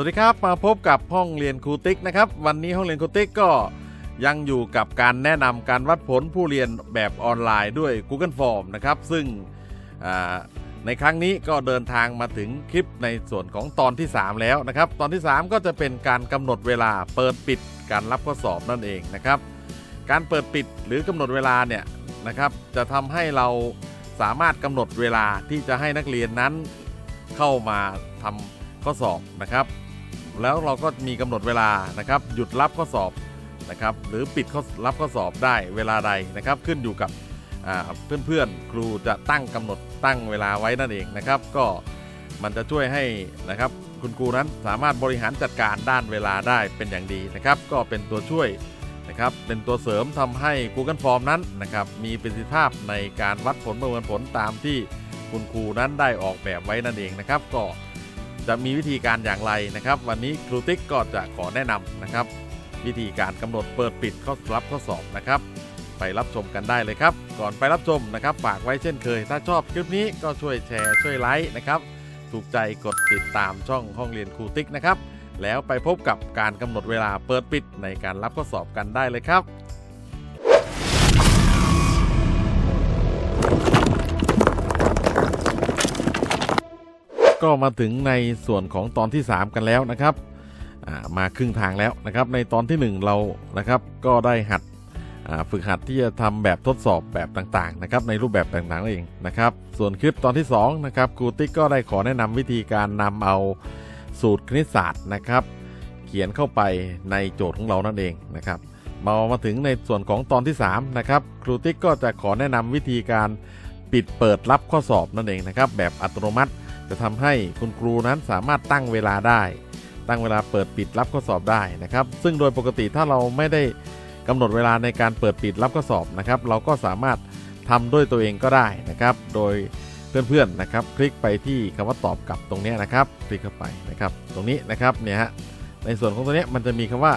สวัสดีครับมาพบกับห้องเรียนครูติ๊กนะครับวันนี้ห้องเรียนครูติ๊กก็ยังอยู่กับการแนะนำการวัดผลผู้เรียนแบบออนไลน์ด้วย Google Form นะครับ ซึ่งในครั้งนี้ก็เดินทางมาถึงคลิปในส่วนของตอนที่ 3 แล้วนะครับ ตอนที่ 3 ก็จะเป็นการกำหนดเวลาเปิดปิดการรับข้อสอบนั่นเองนะครับ การเปิดปิดหรือกำหนดเวลาเนี่ยนะครับ จะทำให้เราสามารถกำหนดเวลาที่จะให้นักเรียนนั้นเข้ามาทำข้อสอบนะครับ แล้วเราก็มีกำหนดเวลานะครับหยุดรับข้อสอบนะครับหรือปิดข้อรับข้อสอบได้เวลาใดนะครับ ขึ้นอยู่กับอ่าเพื่อนๆ ครูจะตั้งกำหนดตั้งเวลาไว้นั่นเองนะครับ ก็มันจะช่วยให้นะครับคุณครูนั้นสามารถบริหารจัดการด้านเวลาได้เป็นอย่างดีนะครับ ก็เป็นตัวช่วยนะครับเป็นตัวเสริมทำให้ Google Form นั้นนะครับมีประสิทธิภาพในการวัดผลประเมินผลตามที่คุณครูนั้นได้ออกแบบไว้นั่นเองนะครับ ก็ จะมีวิธีการอย่างไรนะครับ วันนี้ครูติ๊กก็จะขอแนะนำนะครับ วิธีการกำหนดเปิดปิดข้อรับข้อสอบนะครับไปรับชมกันได้เลยครับ ก่อนไปรับชมนะครับฝากไว้เช่นเคย ถ้าชอบคลิปนี้ก็ช่วยแชร์ช่วยไลค์นะครับถูกใจกดติดตามช่องห้องเรียนครูติ๊กนะครับ แล้วไปพบกับการกำหนดเวลาเปิดปิดในการรับข้อสอบกันได้เลยครับ ก็มาถึงในส่วนของตอนที่ 3 กันแล้วนะครับมาครึ่งทางแล้วนะครับ ในตอนที่ 1 เรานะครับก็ได้หัดฝึกหัดที่จะทำแบบทดสอบแบบต่างๆนะครับในรูปแบบต่างๆนั่นเองนะครับ ส่วนคลิปตอนที่2นะครับครูติ๊กก็ได้ขอแนะนำวิธีการนำเอาสูตรคณิตศาสตร์นะครับ เขียนเข้าไปในโจทย์ของเรานั่นเองนะครับมามาถึงในส่วนของตอนที่3นะครับครูติ๊กก็จะขอแนะนำวิธีการปิดเปิดรับข้อสอบนั่นเองนะครับ แบบอัตโนมัติ จะทำให้คุณครูนั้นสามารถตั้งเวลาได้ ตั้งเวลาเปิดปิดรับข้อสอบได้นะครับ ซึ่งโดยปกติถ้าเราไม่ได้กำหนดเวลาในการเปิดปิดรับข้อสอบนะครับ เราก็สามารถทำด้วยตัวเองก็ได้นะครับ โดยเพื่อนๆนะครับ คลิกไปที่คำว่าตอบกลับตรงนี้นะครับ คลิกเข้าไปนะครับ ตรงนี้นะครับเนี่ยฮะในส่วนของตัวเนี้ยมันจะมีคำว่า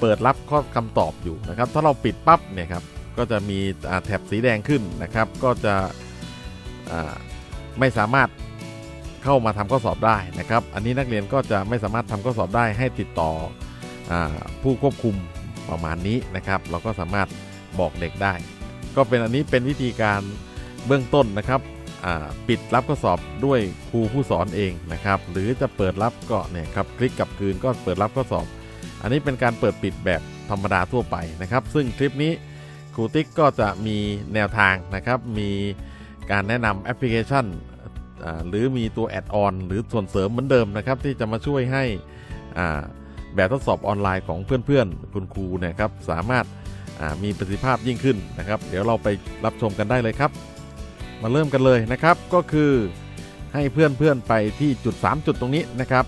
เปิดรับข้อคำตอบอยู่นะครับ ถ้าเราปิดปั๊บเนี่ยครับก็จะมีแถบสีแดงขึ้นนะครับ ก็จะไม่สามารถ เข้ามาทำข้อสอบได้นะครับ อันนี้นักเรียนก็จะไม่สามารถทำข้อสอบได้ให้ติดต่ออผู้ควบคุมประมาณนี้นะครับ เราก็สามารถบอกเด็กได้ ก็เป็นอันนี้เป็นวิธีการเบื้องต้นนะครับปิดรับข้อสอบด้วยครูผู้สอนเองนะครับ หรือจะเปิดรับก็เนี่ยครับคลิกกลับคืนก็เปิดรับข้อสอบ อันนี้เป็นการเปิดปิดแบบธรรมดาทั่วไปนะครับ ซึ่งคลิปนี้ครูติ๊กก็จะมีแนวทางนะครับ มีการแนะนำแอปพลิเคชัน หรือมีตัวแอดออนหรือส่วนเสริมเหมือนเดิมนะครับ ที่จะมาช่วยให้แบบทดสอบออนไลน์ของเพื่อนๆ คุณครูนะครับสามารถมีประสิทธิภาพยิ่งขึ้นนะครับ เดี๋ยวเราไปรับชมกันได้เลยครับ มาเริ่มกันเลยนะครับ ก็คือให้เพื่อนๆไปที่จุด 3 จุดตรงนี้นะครับ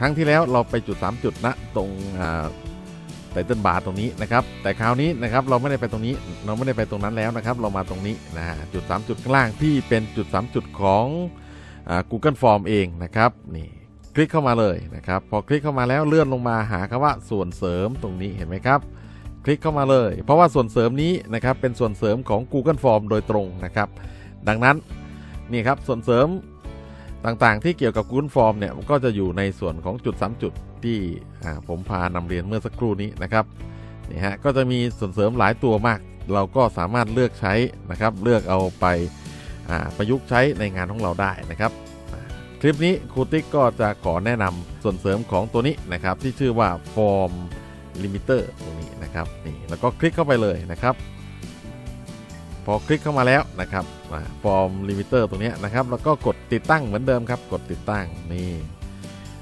ครั้งที่แล้วเราไปจุด 3 จุดนะตรง ไตเติลบาร์ตรงนี้นะครับ แต่คราวนี้นะครับเราไม่ได้ไปตรงนี้ เราไม่ได้ไปตรงนั้นแล้วนะครับ เรามาตรงนี้นะฮะจุด 3 จุดข้างล่างที่เป็นจุด 3 จุดของอ่า Google Form เองนะครับนี่คลิกเข้ามาเลยนะครับ พอคลิกเข้ามาแล้วเลื่อนลงมาหาคำว่าส่วนเสริมตรงนี้เห็นไหมครับ คลิกเข้ามาเลย เพราะว่าส่วนเสริมนี้นะครับเป็นส่วนเสริมของ Google Form โดยตรงนะครับ ดังนั้นนี่ครับส่วนเสริมต่างๆ ที่เกี่ยวกับ Google Form เนี่ยก็จะอยู่ในส่วนของจุด 3 จุด ที่ผมพานำเรียนเมื่อสักครู่นี้นะครับนี่ฮะก็จะมีส่วนเสริมหลายตัวมาก เราก็สามารถเลือกใช้นะครับ เลือกเอาไปาประยุกต์ใช้ในงานของเราได้นะครับ คลิปนี้ครูติ๊กก็จะขอแนะนำส่วนเสริมของตัวนี้นะครับ ที่ชื่อว่า Form Limiter ตรงนี้นะครับนี่แล้วก็คลิกเข้าไปเลยนะครับ พอคลิกเข้ามาแล้วนะครับฟอร์มลิมิเตอร์ตรงนี้นะครับ แล้วก็กดติดตั้งเหมือนเดิมครับ กดติดตั้งนี่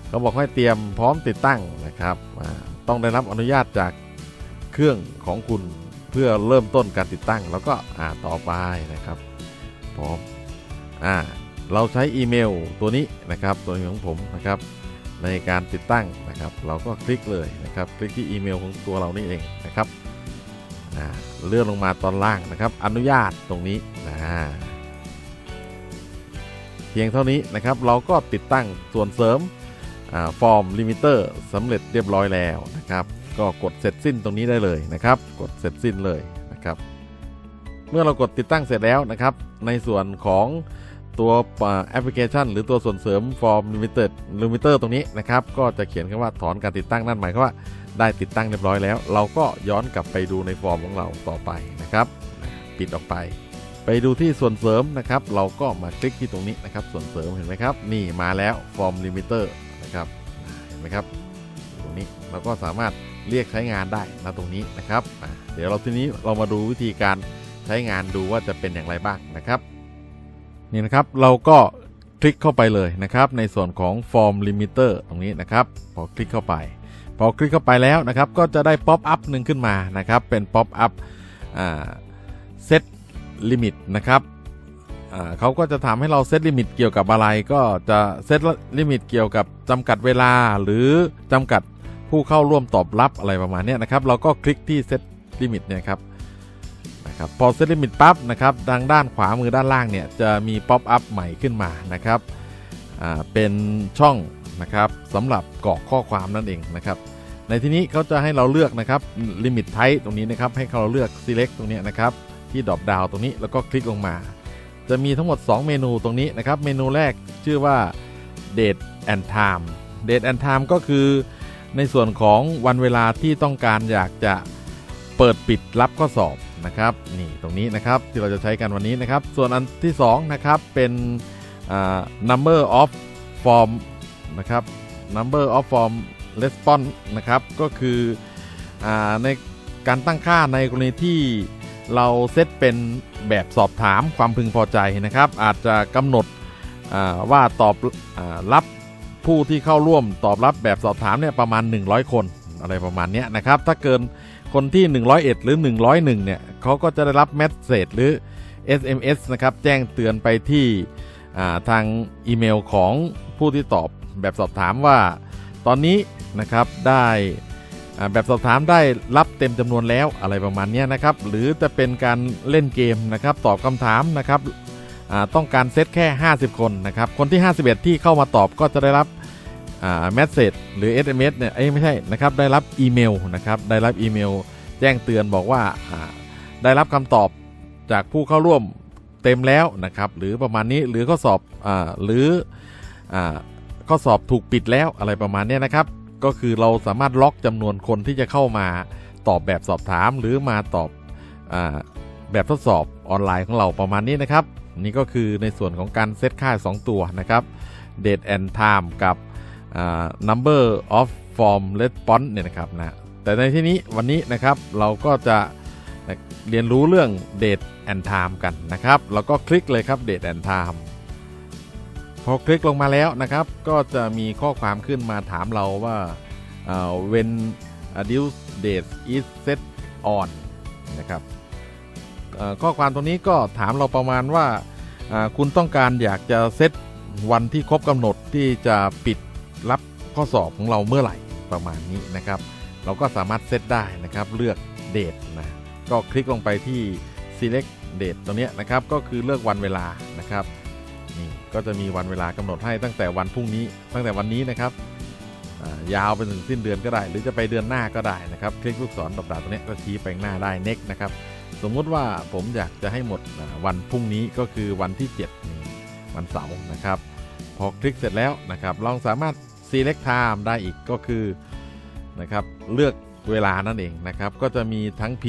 เขาบอกให้เตรียมพร้อมติดตั้งนะครับต้องได้รับอนุญาตจากเครื่องของคุณเพื่อเริ่มต้นการติดตั้ง แล้วก็อ่าต่อไปนะครับพร้อมอ่าเราใช้อีเมลตัวนี้นะครับตัวนี้ของผมนะครับในการติดตั้งนะครับ เราก็คลิกเลยนะครับ คลิกที่อีเมลของตัวเรานี่เองนะครับเลื่อนลงมาตอนล่างนะครับ อนุญาตตรงนี้นะเพียงเท่านี้นะครับ เราก็ติดตั้งส่วนเสริม ฟอร์มลิมิเตอร์สำเร็จเรียบร้อยแล้วนะครับ ก็กดเสร็จสิ้นตรงนี้ได้เลยนะครับ กดเสร็จสิ้นเลยนะครับ เมื่อเรากดติดตั้งเสร็จแล้วนะครับ ในส่วนของตัวแอปพลิเคชัน หรือตัวส่วนเสริม Form Limited Limiter ตอร์ตรงนี้นะครับ ก็จะเขียนคำว่าถอนการติดตั้งนั่นหมายความว่าได้ติดตั้งเรียบร้อยแล้ว เราก็ย้อนกลับไปดูในฟอร์มของเราต่อไปนะครับ ปิดออกไป ไปดูที่ส่วนเสริมนะครับ เราก็มาคลิกที่ตรงนี้นะครับ ส่วนเสริมเห็นไหมครับ นี่มาแล้ว Form Limiter นะครับเห็นไหมครับ ตรงนี้เราก็สามารถเรียกใช้งานได้นะตรงนี้นะครับ เดี๋ยวเราทีนี้เรามาดูวิธีการใช้งานดูว่าจะเป็นอย่างไรบ้างนะครับ นี่นะครับเราก็คลิกเข้าไปเลยนะครับ ในส่วนของ Form Limiter ตรงนี้นะครับ พอคลิกเข้าไป พอคลิกเข้าไปแล้วนะครับ ก็จะได้ป๊อปอัพหนึ่งขึ้นมานะครับ เป็นป๊อปอัพเซตลิมิตนะครับ เขาก็จะถามให้เราเซตลิมิตเกี่ยวกับอะไร ก็จะเซตลิมิตเกี่ยวกับจำกัดเวลาหรือจำกัดผู้เข้าร่วมตอบรับอะไรประมาณนี้นะครับ เราก็คลิกที่เซตลิมิตเนี่ยครับนะครับพอเซตลิมิตปั๊บนะครับทางด้านขวามือด้านล่างเนี่ยจะมีป๊อปอัพใหม่ขึ้นมานะครับเป็นช่องนะครับสำหรับกรอกข้อความนั่นเองนะครับในที่นี้เขาจะให้เราเลือกนะครับลิมิตไทป์ตรงนี้นะครับให้เราเลือก select ตรงนี้นะครับที่ดรอปดาวตรงนี้แล้วก็คลิกลงมา จะมีทั้งหมด 2 เมนูตรงนี้นะครับ เมนูแรกชื่อว่า date and time date and time ก็คือในส่วนของวันเวลาที่ต้องการอยากจะเปิดปิดรับข้อสอบนะครับนี่ตรงนี้นะครับที่เราจะใช้กันวันนี้นะครับ ส่วนอันที่2นะครับเป็นอ่า number of form นะครับ number of form response นะครับก็คืออาในการตั้งค่าในกรณีที่เราเซตเป็น แบบสอบถามความพึงพอใจนะครับ อาจจะกำหนดว่าตอบอรับผู้ที่เข้าร่วมตอบรับแบบสอบถามเนี่ยประมาณ 100 คนอะไรประมาณนี้นะครับ ถ้าเกินคนที่ 101 หรือ 101 เนี่ยเขาก็จะได้รับเมสเซจหรือ SMS นะครับ แจ้งเตือนไปที่าทางอีเมลของผู้ที่ตอบแบบสอบถามว่า ตอนนี้นะครับได้ แบบสอบถามได้รับเต็มจำนวนแล้วอะไรประมาณนี้นะครับ หรือจะเป็นการเล่นเกมนะครับตอบคำถามนะครับต้องการเซตแค่ 50 คนนะครับคนที่ 51 ที่เข้ามาตอบก็จะได้รับเมสเซจหรือ SMS เนี่ยเอ้ยไม่ใช่นะครับได้รับอีเมลนะครับได้รับอีเมล แจ้งเตือนบอกว่าาได้รับคำตอบจากผู้เข้าร่วมเต็มแล้วนะครับหรือประมาณนี้หรือข้อสอบอหรืออข้อสอบถูกปิดแล้วอะไรประมาณนี้นะครับ ก็คือเราสามารถล็อกจำนวนคนที่จะเข้ามาตอบแบบสอบถาม หรือมาตอบอแบบทดสอบออนไลน์ของเราประมาณนี้นะครับ นี่ก็คือในส่วนของการเซตค่า 2 ตัวนะครับ date and time กับอ่า number of form response เนี่ยนะครับนะแต่ในที่นี้วันนี้นะครับเราก็จะเรียนรู้เรื่อง date and time กันนะครับเราก็คลิกเลยครับ date and time พอคลิกลงมาแล้วนะครับ ก็จะมีข้อความขึ้นมาถามเราว่า when a due date is set on นะครับข้อความตรงนี้ก็ถามเราประมาณว่าคุณต้องการอยากจะเซตวันที่ครบกำหนดที่จะปิดรับข้อสอบของเราเมื่อไหร่ประมาณนี้นะครับ เราก็สามารถเซตได้นะครับเลือกเดทนะก็คลิกลงไปที่ select date ตรงนี้นะครับก็คือเลือกวันเวลานะครับ นี่ก็จะมีวันเวลากำหนดให้ตั้งแต่วันพรุ่งนี้ ตั้งแต่วันนี้นะครับยาวไปถึงสิ้นเดือนก็ได้ หรือจะไปเดือนหน้าก็ได้นะครับ คลิกลูกศรดอกดาวตรงนี้ก็ชี้ไปหน้าได้ next นะครับ สมมุติว่าผมอยากจะให้หมดวันพรุ่งนี้ก็คือวันที่7นี่วันเสาร์นะครับ พอคลิกเสร็จแล้วนะครับลองสามารถ select time ได้อีกก็คือนะครับเลือกเวลานั่นเองนะครับ ก็จะมีทั้ง p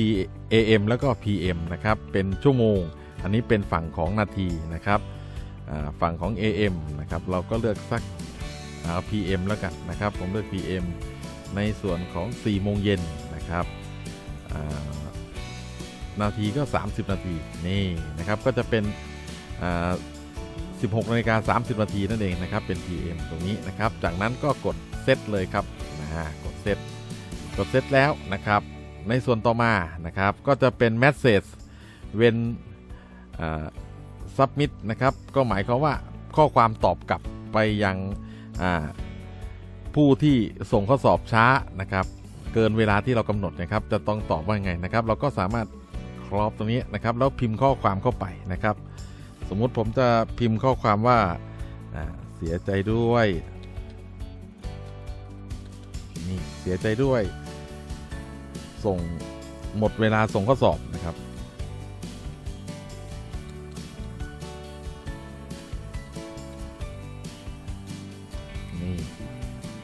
a m แล้วก็ PM นะครับ เป็นชั่วโมง อันนี้เป็นฝั่งของนาทีนะครับ ฝั่งของ AM นะครับเราก็เลือกสักเอา PM แล้วกันนะครับ ผมเลือก PM ในส่วนของ 4 โมงเย็นนะครับนาทีก็ 30 นาทีนี่นะครับก็จะเป็น 16นาฬิกา30 นาทีนั่นเองนะครับเป็น PM ตรงนี้นะครับ จากนั้นก็กดเซตเลยครับนะฮะกดเซตกดเซตแล้วนะครับ ในส่วนต่อมานะครับก็จะเป็น message when submit นะครับ ก็หมายความว่าข้อความตอบกลับไปยังผู้ที่ส่งข้อสอบช้านะครับ เกินเวลาที่เรากำหนดนะครับ จะต้องตอบว่าไงนะครับ เราก็สามารถครอบตรงนี้นะครับ แล้วพิมพ์ข้อความเข้าไปนะครับ สมมุติผมจะพิมพ์ข้อความว่าเสียใจด้วยนี่เสียใจด้วย ส่งหมดเวลาส่งข้อสอบนะครับ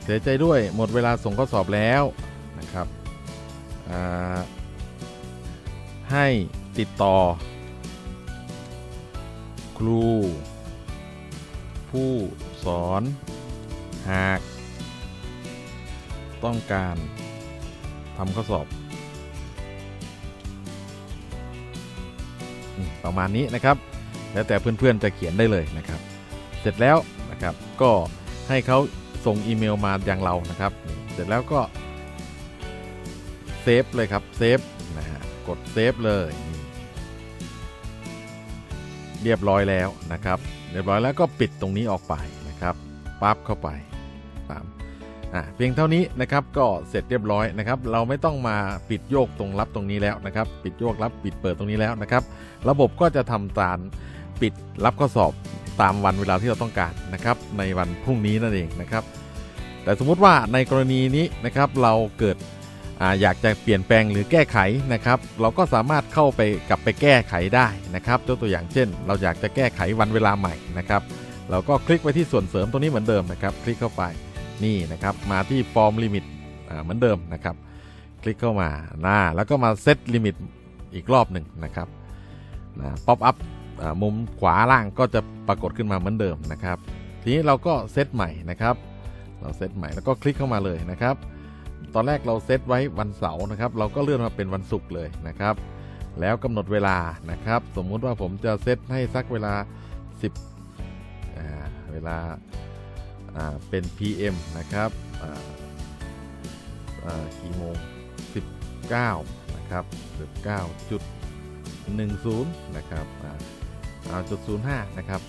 เสียใจด้วยหมดเวลาส่งข้อสอบแล้วนะครับให้ติดต่อ ครู ผู้สอน หาก ต้องการทำข้อสอบ ประมาณนี้นะครับ แล้วแต่เพื่อนๆจะเขียนได้เลยนะครับ เสร็จแล้วนะครับก็ให้เขา ส่งอีเมลมาอย่างเรานะครับ เสร็จแล้วก็เซฟเลยครับเซฟนะฮะกดเซฟเลยเรียบร้อยแล้วนะครับ เรียบร้อยแล้วก็ปิดตรงนี้ออกไปนะครับปั๊บเข้าไปตามอะเพียงเท่านี้นะครับก็เสร็จเรียบร้อยนะครับ เราไม่ต้องมาปิดโยกตรงรับตรงนี้แล้วนะครับ ปิดโยกรับปิดเปิดตรงนี้แล้วนะครับ ระบบก็จะทำการปิดรับข้อสอบ ตามวันเวลาที่เราต้องการนะครับ ในวันพรุ่งนี้นั่นเองนะครับ แต่สมมุติว่าในกรณีนี้นะครับเราเกิดออยากจะเปลี่ยนแปลงหรือแก้ไขนะครับ เราก็สามารถเข้าไปกลับไปแก้ไขได้นะครับยกตัวอย่างเช่น เราอยากจะแก้ไขวันเวลาใหม่นะครับ เราก็คลิกไปที่ส่วนเสริมตรงนี้เหมือนเดิมนะครับ คลิกเข้าไปนี่นะครับมาที่ฟอร์มลิมิตเหมือนเดิมนะครับ คลิกเข้ามาหน้าแล้วก็มาเซตลิมิตอีกรอบหนึ่งนะครับนะป๊อปอัพ มุมขวาล่างก็จะปรากฏขึ้นมาเหมือนเดิมนะครับ ทีนี้เราก็เซตใหม่นะครับ เราเซตใหม่แล้วก็คลิกเข้ามาเลยนะครับ ตอนแรกเราเซตไว้วันเสาร์นะครับ เราก็เลื่อนมาเป็นวันศุกร์เลยนะครับ แล้วกำหนดเวลานะครับ สมมุติว่าผมจะเซตให้สักเวลา 10าเวลาาเป็น PM นะครับกี่โมง 19 นะครับ 19จุด10 นะครับ อ่าเอาจุด05นะครับ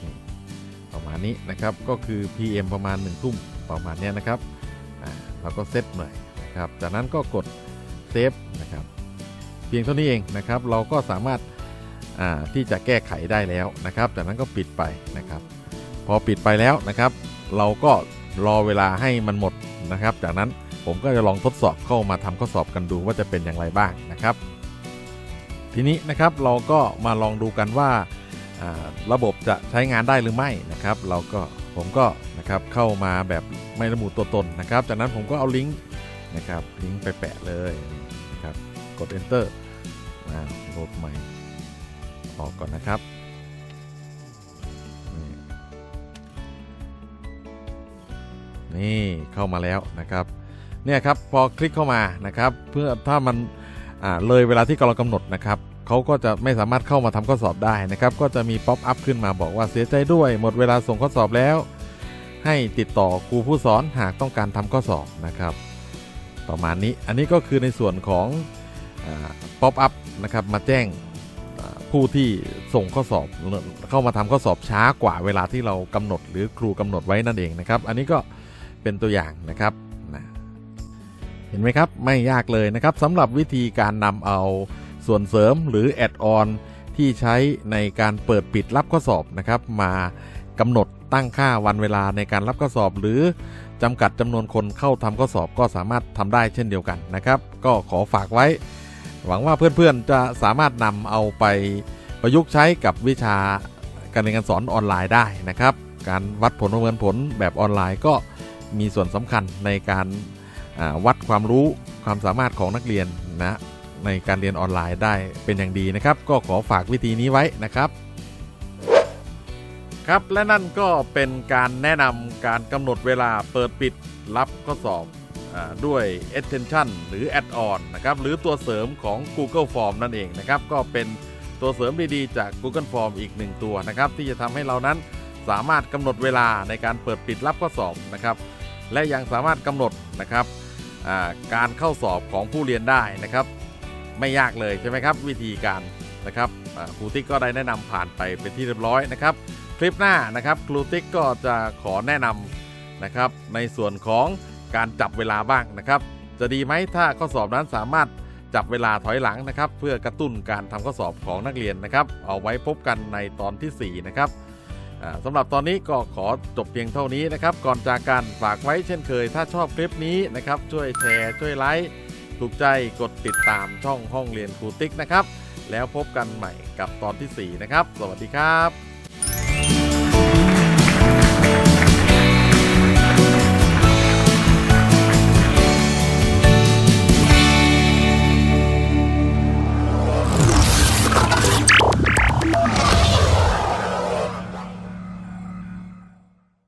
ประมาณนี้นะครับก็คือ PM ประมาณ1ทุ่มประมาณนี้นะครับเราก็เซตหน่อยนะครับจากนั้นก็กดเซฟนะครับเพียงเท่านี้เองนะครับ เราก็สามารถที่จะแก้ไขได้แล้วนะครับ จากนั้นก็ปิดไปนะครับ พอปิดไปแล้วนะครับ เราก็รอเวลาให้มันหมดนะครับ จากนั้นผมก็จะลองทดสอบเข้ามาทำข้อสอบกันดูว่าจะเป็นอย่างไรบ้างนะครับ ทีนี้นะครับเราก็มาลองดูกันว่า ระบบจะใช้งานได้หรือไม่นะครับ เราก็ผมก็นะครับเข้ามาแบบไม่ระบุตัวตนนะครับ จากนั้นผมก็เอาลิงก์นะครับลิงก์ไปแปะเลยนะครับกด enter อ่าโหลดใหม่ออกก่อนนะครับนี่เข้ามาแล้วนะครับเนี่ยครับพอคลิกเข้ามานะครับ เพื่อถ้ามันเลยเวลาที่เรากำหนดนะครับ เขาก็จะไม่สามารถเข้ามาทำข้อสอบได้นะครับ ก็จะมีป๊อปอัพขึ้นมาบอกว่าเสียใจด้วย หมดเวลาส่งข้อสอบแล้ว ให้ติดต่อครูผู้สอนหากต้องการทำข้อสอบนะครับ ประมาณนี้อันนี้ก็คือในส่วนของป๊อปอัพนะครับมาแจ้งผู้ที่ส่งข้อสอบเข้ามาทำข้อสอบช้ากว่าเวลาที่เรากำหนด หรือครูกำหนดไว้นั่นเองนะครับ อันนี้ก็เป็นตัวอย่างนะครับเห็นไหมครับไม่ยากเลยนะครับสำหรับวิธีการนำเอา ส่วนเสริมหรือแอดออนที่ใช้ในการเปิดปิดรับข้อสอบนะครับ มากำหนดตั้งค่าวันเวลาในการรับข้อสอบ หรือจำกัดจำนวนคนเข้าทำข้อสอบก็สามารถทำได้เช่นเดียวกันนะครับ ก็ขอฝากไว้ หวังว่าเพื่อนๆจะสามารถนำเอาไปประยุกต์ใช้กับวิชาการเรียนการสอนออนไลน์ได้นะครับ การวัดผลประเมินผลแบบออนไลน์ก็มีส่วนสำคัญในการวัดความรู้ความสามารถของนักเรียนนะ ในการเรียนออนไลน์ได้เป็นอย่างดีนะครับ ก็ขอฝากวิธีนี้ไว้นะครับ ครับและนั่นก็เป็นการแนะนำการกำหนดเวลาเปิดปิดรับข้อสอบอด้วย extension หรือ add-on นะครับหรือตัวเสริมของ Google Form นั่นเองนะครับ ก็เป็นตัวเสริมดีๆ จาก Google Form อีกหนึ่งตัวนะครับ ที่จะทำให้เรานั้นสามารถกำหนดเวลาในการเปิดปิดรับข้อสอบนะครับ และยังสามารถกำหนดนะครับการเข้าสอบของผู้เรียนได้นะครับ ไม่ยากเลยใช่ไหมครับ วิธีการนะครับครูติ๊กก็ได้แนะนำผ่านไปเป็นที่เรียบร้อยนะครับคลิปหน้านะครับครูติ๊กก็จะขอแนะนำนะครับในส่วนของการจับเวลาบ้างนะครับ จะดีไหมถ้าข้อสอบนั้นสามารถจับเวลาถอยหลังนะครับ เพื่อกระตุ้นการทำข้อสอบของนักเรียนนะครับ เอาไว้พบกันในตอนทีสี่ 4 นะครับสำหรับตอนนี้ก็ขอจบเพียงเท่านี้นะครับ ก่อนจากกันฝากไว้เช่นเคย ถ้าชอบคลิปนี้นะครับ ช่วยแชร์ช่วยไลค์ ถูกใจกดติดตามช่องห้องเรียนครูติ๊กนะครับ แล้วพบกันใหม่กับตอนทีสี่4 นะครับ สวัสดีครับ